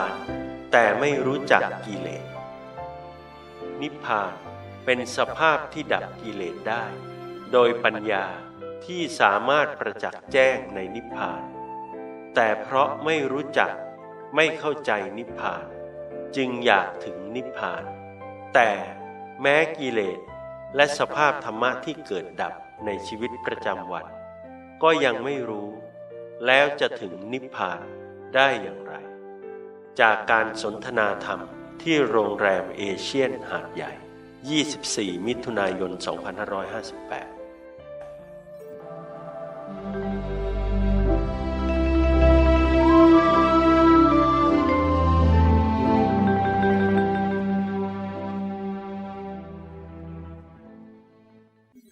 าน แต่ไม่รู้จักกิเลส นิพพานเป็นสภาพที่ดับกิเลสได้ โดยปัญญาที่สามารถประจักษ์แจ้งในนิพพาน แต่เพราะไม่รู้จักไม่เข้าใจนิพพาน จึงอยากถึงนิพพาน แต่แม้กิเลสและสภาพธรรมะที่เกิดดับในชีวิตประจำวัน ก็ยังไม่รู้ แล้วจะถึงนิพพานได้อย่างไร จากการสนทนาธรรมที่โรงแรมเอเชียนหาดใหญ่ 24 มิถุนายน 2558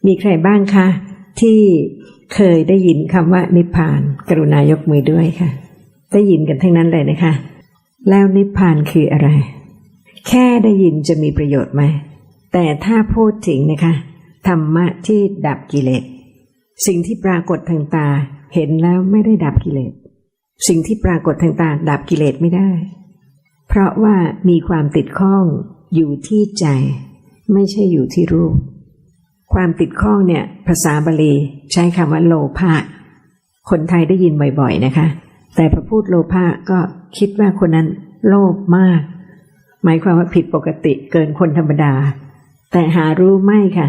มีใครบ้างคะที่เคยได้ยินคำว่านิพพาน กรุณายกมือด้วยค่ะ ได้ยินกันทั้งนั้นเลยนะคะ แล้วนิพพานคืออะไร แค่ได้ยินจะมีประโยชน์ไหม แต่ถ้าพูดถึงนะคะธรรมะที่ดับกิเลส สิ่งที่ปรากฏทางตาเห็นแล้วไม่ได้ดับกิเลส สิ่งที่ปรากฏทางตาดับกิเลสไม่ได้ เพราะว่ามีความติดข้องอยู่ที่ใจ ไม่ใช่อยู่ที่รูป ความติดข้องเนี่ย ภาษาบาลีใช้คำว่าโลภะคนไทยได้ยินบ่อยๆนะคะ แต่พอพูดโลภะก็คิดว่าคนนั้นโลภมาก หมายความว่าผิดปกติเกินคนธรรมดา แต่หารู้ไม่ค่ะ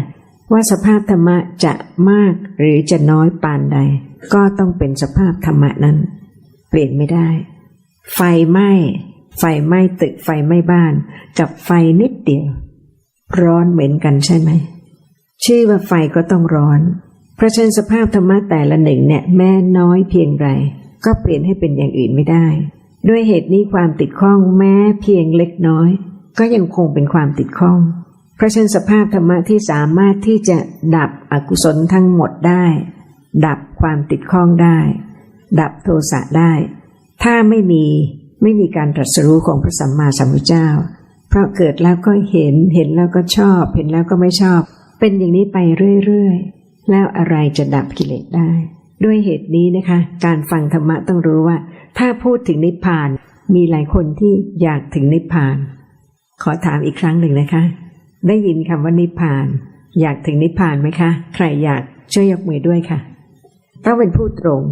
ว่าสภาพธรรมะจะมากหรือจะน้อยปานใด ก็ต้องเป็นสภาพธรรมะนั้น เปลี่ยนไม่ได้ ไฟไหม้ไฟไหม้ตึกไฟไหม้บ้าน กับไฟนิดเดียว ร้อนเหมือนกันใช่ไหมชื่อว่าไฟก็ต้องร้อน เพราะฉะนั้นสภาพธรรมะแต่ละหนึ่งเนี่ยแม้น้อยเพียงไร ก็เปลี่ยนให้เป็นอย่างอื่นไม่ได้ ด้วยเหตุนี้ความติดข้องแม้เพียงเล็กน้อย ก็ยังคงเป็นความติดข้อง เพราะฉะนั้นสภาพธรรมะที่สามารถที่จะดับอกุศลทั้งหมดได้ ดับความติดข้องได้ ดับโทสะได้ ถ้าไม่มีไม่มีการตรัสรู้ของพระสัมมาสัมพุทธเจ้า เพราะเกิดแล้วก็เห็นเห็นแล้วก็ชอบ เห็นแล้วก็ไม่ชอบ เป็นอย่างนี้ไปเรื่อยๆ แล้วอะไรจะดับกิเลสได้ ด้วยเหตุนี้นะคะ การฟังธรรมะต้องรู้ว่า ถ้าพูดถึงนิพพาน มีหลายคนที่อยากถึงนิพพาน ขอถามอีกครั้งหนึ่งนะคะ ได้ยินคำว่านิพพาน อยากถึงนิพพานไหมคะ ใครอยากช่วยยกมือด้วยค่ะ ต้องเป็นผู้ตรง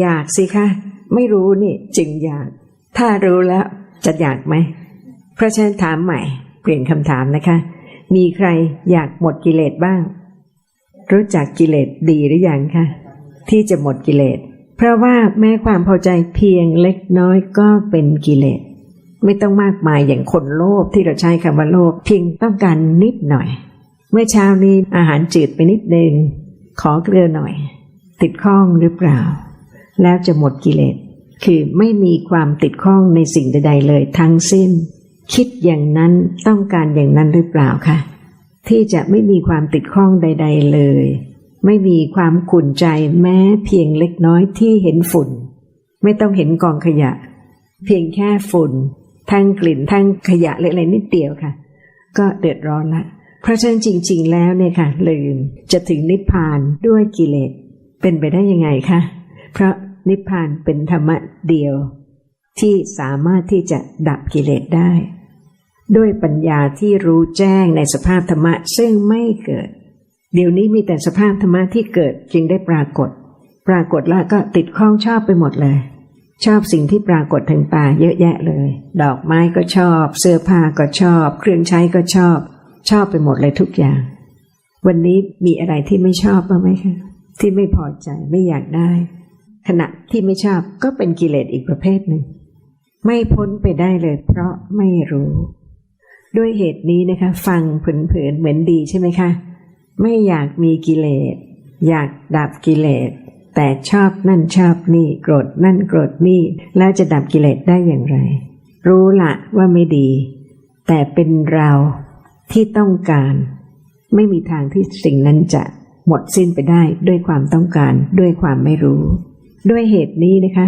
อยากสิคะ ไม่รู้นี่จึงอยาก ถ้ารู้แล้วจะอยากไหม เพราะฉะนั้นถามใหม่ เปลี่ยนคำถามนะคะ มีใครอยากหมดกิเลสบ้าง รู้จักกิเลสดีหรือยังคะ ที่จะหมดกิเลส เพราะว่าแม้ความพอใจเพียงเล็กน้อยก็เป็นกิเลส ไม่ต้องมากมายอย่างคนโลภที่เราใช้คำว่าโลภเพียงต้องการนิดหน่อย เมื่อเช้านี้อาหารจืดไปนิดนึงขอเกลือหน่อย ติดข้องหรือเปล่า แล้วจะหมดกิเลส คือไม่มีความติดข้องในสิ่งใดๆเลย ทั้งสิ้น คิดอย่างนั้นต้องการอย่างนั้นหรือเปล่าคะที่จะไม่มีความติดข้องใด ๆเลย ไม่มีความขุ่นใจแม้เพียงเล็กน้อยที่เห็นฝุ่น ไม่ต้องเห็นกองขยะ เพียงแค่ฝุ่น ทั้งกลิ่นทั้งขยะเล็กๆนิดเดียวค่ะ ก็เดือดร้อนละเพราะฉะนั้นจริง ๆ แล้วเนี่ยค่ะ ลืมจะถึงนิพพานด้วยกิเลสเป็นไปได้ยังไงคะเพราะนิพพานเป็นธรรมะเดียว ที่สามารถที่จะดับกิเลสได้ ด้วยปัญญาที่รู้แจ้งในสภาพธรรมะซึ่งไม่เกิด เดี๋ยวนี้มีแต่สภาพธรรมะที่เกิดจึงได้ปรากฏ ปรากฏแล้วก็ติดข้องชอบไปหมดเลย ชอบสิ่งที่ปรากฏทางตาเยอะแยะเลย ดอกไม้ก็ชอบ เสื้อผ้าก็ชอบ เครื่องใช้ก็ชอบ ชอบไปหมดเลยทุกอย่าง วันนี้มีอะไรที่ไม่ชอบบ้างไหมคะที่ไม่พอใจไม่อยากได้ ขณะที่ไม่ชอบก็เป็นกิเลสอีกประเภทหนึ่ง ไม่พ้นไปได้เลย เพราะไม่รู้ ด้วยเหตุนี้นะคะ ฟังผินๆเหมือนดีใช่ไหมคะ ไม่อยากมีกิเลส อยากดับกิเลส แต่ชอบนั่นชอบนี่โกรธนั่นโกรธนี่ แล้วจะดับกิเลสได้อย่างไร รู้ละว่าไม่ดี แต่เป็นเราที่ต้องการ ไม่มีทางที่สิ่งนั้นจะหมดสิ้นไปได้ด้วยความต้องการด้วยความไม่รู้ ด้วยเหตุนี้นะคะ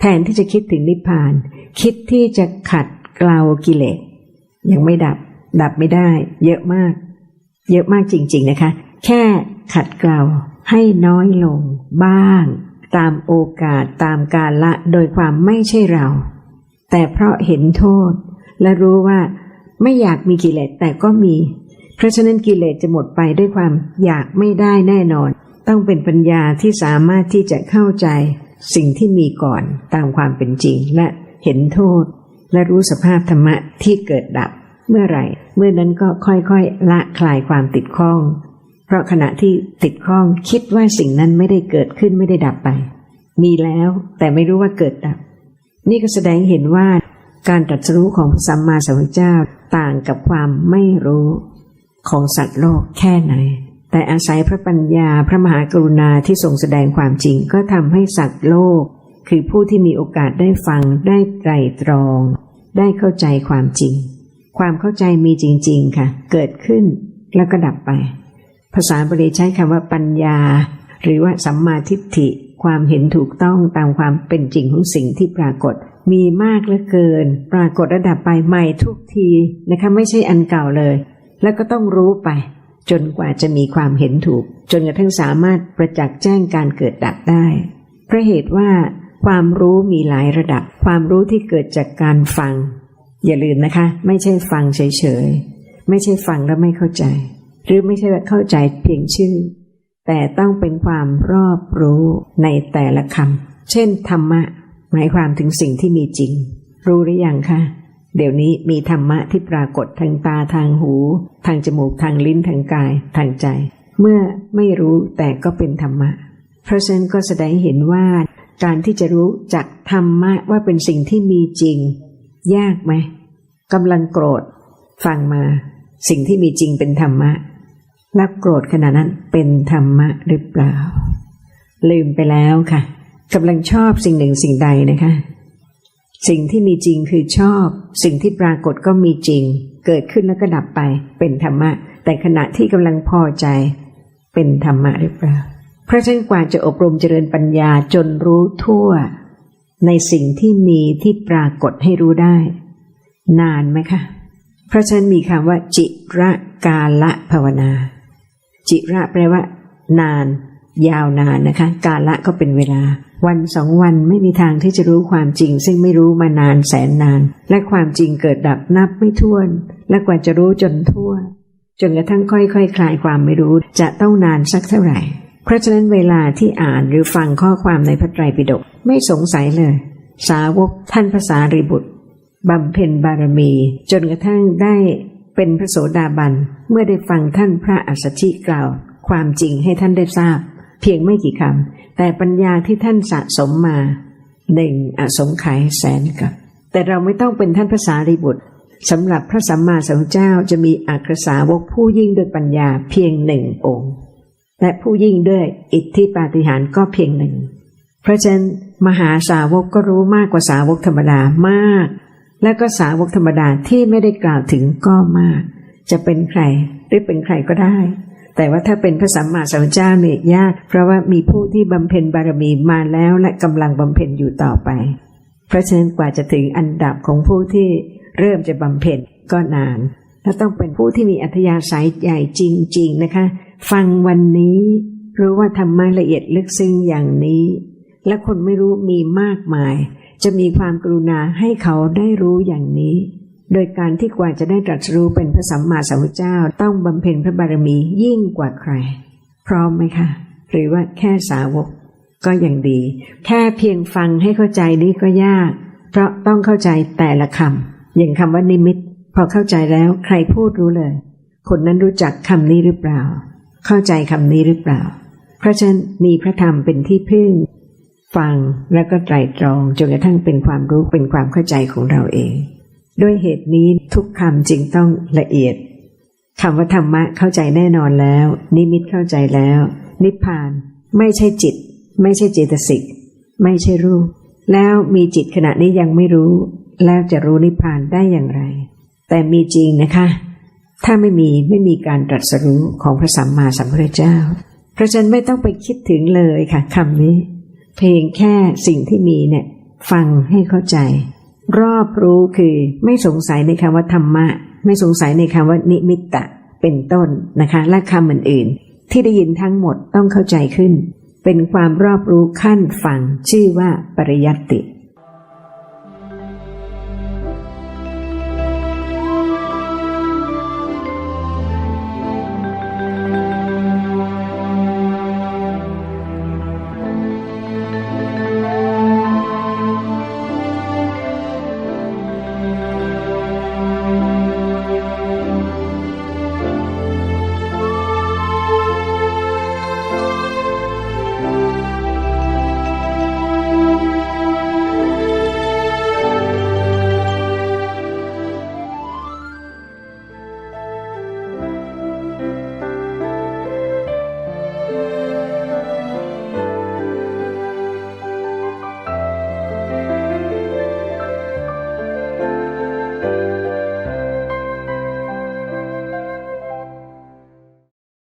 แทนที่จะคิดถึงนิพพาน คิดที่จะขัดเกลากิเลสยังไม่ดับ ดับไม่ได้ เยอะมาก เยอะมากจริง ๆนะคะ แค่ขัดเกลาให้น้อยลงบ้าง ตามโอกาสตามกาลละโดยความไม่ใช่เรา แต่เพราะเห็นโทษ และรู้ว่าไม่อยากมีกิเลสแต่ก็มี เพราะฉะนั้นกิเลสจะหมดไปด้วยความอยากไม่ได้แน่นอน ต้องเป็นปัญญาที่สามารถที่จะเข้าใจสิ่งที่มีก่อนตามความเป็นจริงและเห็นโทษ และรู้สภาพธรรมะที่เกิดดับเมื่อไหร่ เมื่อนั้นก็ค่อยๆละคลายความติดข้อง เพราะขณะที่ติดข้องคิดว่าสิ่งนั้นไม่ได้เกิดขึ้นไม่ได้ดับไป มีแล้วแต่ไม่รู้ว่าเกิดดับ นี่ก็แสดงเห็นว่าการตรัสรู้ของพระสัมมาสัมพุทธเจ้าต่างกับความไม่รู้ของสัตว์โลกแค่ไหน แต่อาศัยพระปัญญาพระมหากรุณาที่ทรงแสดงความจริงก็ทำให้สัตว์โลก คือผู้ที่มีโอกาสได้ฟังได้ไตรตรอง ได้เข้าใจความจริง ความเข้าใจมีจริง ๆ ค่ะ เกิดขึ้นแล้วก็ดับไป ภาษาบาลีใช้คำว่าปัญญา หรือว่าสัมมาทิฏฐิ ความเห็นถูกต้องตามความเป็นจริงของสิ่งที่ปรากฏ มีมากเหลือเกิน ปรากฏระดับไปใหม่ทุกทีนะคะไม่ใช่อันเก่าเลย แล้วก็ต้องรู้ไป จนกว่าจะมีความเห็นถูก จนกระทั่งสามารถประจักษ์แจ้งการเกิดดับได้เพราะเหตุว่าความรู้มีหลายระดับ ความรู้ที่เกิดจากการฟัง อย่าลืมนะคะ ไม่ใช่ฟังเฉยๆ ไม่ใช่ฟังแล้วไม่เข้าใจ หรือไม่ใช่ว่าเข้าใจเพียงชื่อ แต่ต้องเป็นความรอบรู้ในแต่ละคำเช่น ธรรมะ หมายความถึงสิ่งที่มีจริง รู้หรือยังคะเดี๋ยวนี้มีธรรมะที่ปรากฏทางตาทางหู ทางจมูกทางลิ้นทางกาย ทางใจ เมื่อไม่รู้แต่ก็เป็นธรรมะ เพราะฉะนั้นก็แสดงเห็นว่า การที่จะรู้จักธรรมะว่าเป็นสิ่งที่มีจริง ยากไหมกำลังโกรธ ฟังมาสิ่งที่มีจริงเป็นธรรมะ แล้วโกรธขณะนั้นเป็นธรรมะหรือเปล่า ลืมไปแล้วค่ะกำลังชอบสิ่งหนึ่งสิ่งใดนะคะ สิ่งที่มีจริงคือชอบ สิ่งที่ปรากฏก็มีจริง เกิดขึ้นแล้วก็ดับไป เป็นธรรมะ แต่ขณะที่กำลังพอใจ เป็นธรรมะหรือเปล่า เพราะฉะนั้นกว่าจะอบรมเจริญปัญญาจนรู้ทั่ว ในสิ่งที่มีที่ปรากฏให้รู้ได้ นานไหมคะ เพราะฉันมีคำว่า จิระกาละภาวนา จิระแปลว่า นาน ยาวนานนะคะ กาละก็เป็นเวลา วันสองวันไม่มีทางที่จะรู้ความจริง ซึ่งไม่รู้มานานแสนนาน และความจริงเกิดดับนับไม่ถ้วน และกว่าจะรู้จนทั่ว จนกระทั่งค่อยๆคคลายความไม่รู้ จะต้องนานสักเท่าไหร่ เพราะฉะนั้นเวลาที่อ่านหรือฟังข้อความในพระไตรปิฎกไม่สงสัยเลย สาวกท่านภาษารีบุตรบำเพ็ญบารมี จนกระทั่งได้เป็นพระโสดาบัน เมื่อได้ฟังท่านพระอัสสชิกล่าว ความจริงให้ท่านได้ทราบ เพียงไม่กี่คำแต่ปัญญาที่ท่านสะสมมาหนึ่งอสงไขยแสนกับแต่เราไม่ต้องเป็นท่านภาษารีบุตรสำหรับพระสัมมาสัมพุทธเจ้าจะมีอักษสาวกผู้ยิ่งด้วยปัญญาเพียงหนึ่งองค์ และผู้ยิ่งด้วยอิทธิปาฏิหาริย์ก็เพียงหนึ่ง เพราะฉะนั้นมหาสาวกก็รู้มากกว่าสาวกธรรมดามาก และก็สาวกธรรมดาที่ไม่ได้กล่าวถึงก็มาก จะเป็นใครหรือเป็นใครก็ได้ แต่ว่าถ้าเป็นพระสัมมาสัมพุทธเจ้าเนี่ยยาก เพราะว่ามีผู้ที่บำเพ็ญบารมีมาแล้วและกำลังบำเพ็ญอยู่ต่อไป เพราะฉะนั้นกว่าจะถึงอันดับของผู้ที่เริ่มจะบำเพ็ญก็นานและต้องเป็นผู้ที่มีอัธยาศัยใหญ่จริง ๆ นะคะ ฟังวันนี้รู้ว่าธรรมะละเอียดลึกซึ้งอย่างนี้ และคนไม่รู้มีมากมาย จะมีความกรุณาให้เขาได้รู้อย่างนี้ โดยการที่กว่าจะได้ตรัสรู้เป็นพระสัมมาสัมพุทธเจ้าต้องบำเพ็ญพระบารมียิ่งกว่าใคร พร้อมไหมคะ หรือว่าแค่สาวก ก็ยังดี แค่เพียงฟังให้เข้าใจนี่ก็ยาก เพราะต้องเข้าใจแต่ละคำอย่างคำว่านิมิต พอเข้าใจแล้วใครพูดรู้เลย คนนั้นรู้จักคำนี้หรือเปล่า เข้าใจคำนี้หรือเปล่า เพราะฉะนั้นมีพระธรรมเป็นที่พึ่ง ฟังแล้วก็ไตรตรองจนกระทั่งเป็นความรู้เป็นความเข้าใจของเราเอง ด้วยเหตุนี้ทุกคำจึงต้องละเอียดคำว่าธรรมะเข้าใจแน่นอนแล้ว นิมิตเข้าใจแล้ว นิพพาน ไม่ใช่จิต ไม่ใช่เจตสิก ไม่ใช่รูป แล้วมีจิตขณะนี้ยังไม่รู้ แล้วจะรู้นิพพานได้อย่างไร แต่มีจริงนะคะ ถ้าไม่มีไม่มีการตรัสรู้ของพระสัมมาสัมพุทธเจ้า เพราะฉะนั้นไม่ต้องไปคิดถึงเลยค่ะคำนี้ เพียงแค่สิ่งที่มีเนี่ยฟังให้เข้าใจ รอบรู้คือไม่สงสัยในคำว่าธรรมะ ไม่สงสัยในคำว่านิมิตตะเป็นต้นนะคะ และคำอื่นๆ ที่ได้ยินทั้งหมดต้องเข้าใจขึ้น เป็นความรอบรู้ขั้นฟังชื่อว่าปริยัติ